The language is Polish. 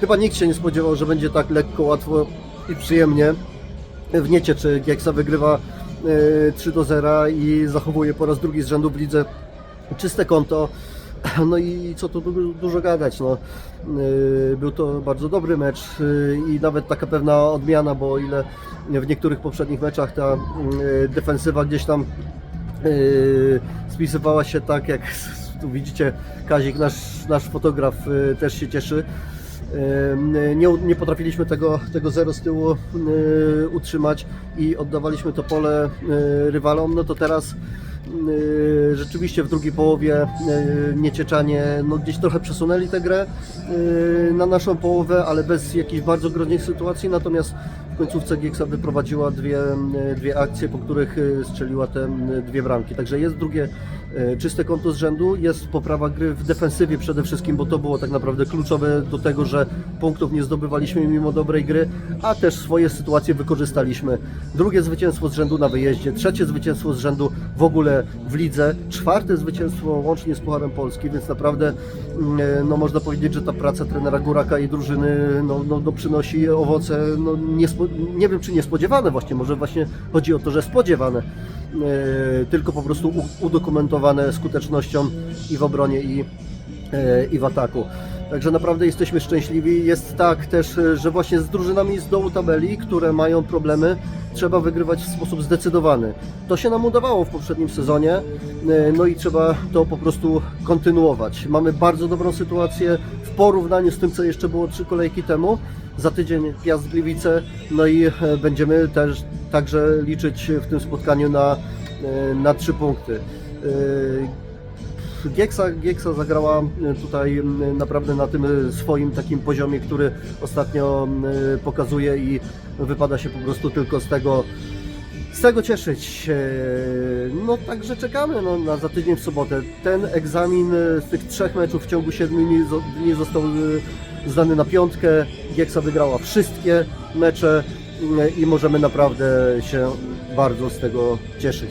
chyba nikt się nie spodziewał, że będzie tak lekko, łatwo i przyjemnie. W Niecieczy Gieksa wygrywa e, 3 do 0 i zachowuje po raz drugi z rzędu w lidze czyste konto. No i co tu du- dużo gadać, no. Yy, Był to bardzo dobry mecz yy, i nawet taka pewna odmiana, bo o ile w niektórych poprzednich meczach ta defensywa gdzieś tam spisywała się tak, jak tu widzicie, Kazik, nasz, nasz fotograf też się cieszy. Nie, nie potrafiliśmy tego, tego zero z tyłu yy, utrzymać i oddawaliśmy to pole yy, rywalom, no to teraz Yy, rzeczywiście w drugiej połowie Niecieczanie no, gdzieś trochę przesunęli tę grę na naszą połowę, ale bez jakichś bardzo groźnych sytuacji, natomiast końcówce Gieksa wyprowadziła dwie, yy, dwie akcje, po których yy, strzeliła te dwie bramki. Także jest drugie yy, czyste konto z rzędu, jest poprawa gry w defensywie przede wszystkim, bo to było tak naprawdę kluczowe do tego, że punktów nie zdobywaliśmy mimo dobrej gry, a też swoje sytuacje wykorzystaliśmy. Drugie zwycięstwo z rzędu na wyjeździe, trzecie zwycięstwo z rzędu w ogóle w lidze, czwarte zwycięstwo łącznie z Pucharem Polski, więc naprawdę mm, no, można powiedzieć, że ta praca trenera Góraka i drużyny no, no, no, przynosi owoce, no, niespo, nie wiem czy niespodziewane właśnie, może właśnie chodzi o to, że spodziewane, e, tylko po prostu udokumentowane skutecznością i w obronie i, e, i w ataku. Także naprawdę jesteśmy szczęśliwi. Jest tak też, e, że właśnie z drużynami z dołu tabeli, które mają problemy, trzeba wygrywać w sposób zdecydowany. To się nam udawało w poprzednim sezonie, no i trzeba to po prostu kontynuować. Mamy bardzo dobrą sytuację porównaniu z tym, co jeszcze było trzy kolejki temu. Za tydzień Piast Gliwice, no i e, będziemy też także liczyć w tym spotkaniu na, e, na trzy punkty. E, Gieksa, Gieksa zagrała tutaj naprawdę na tym swoim takim poziomie, który ostatnio pokazuje i wypada się po prostu tylko z tego, z tego cieszyć. E, No także czekamy no, na za tydzień w sobotę. Ten egzamin e, z tych trzech meczów w ciągu siedmiu dni zo- dni został e, zdany na piątkę. Gieksa wygrała wszystkie mecze m, i możemy naprawdę się bardzo z tego cieszyć.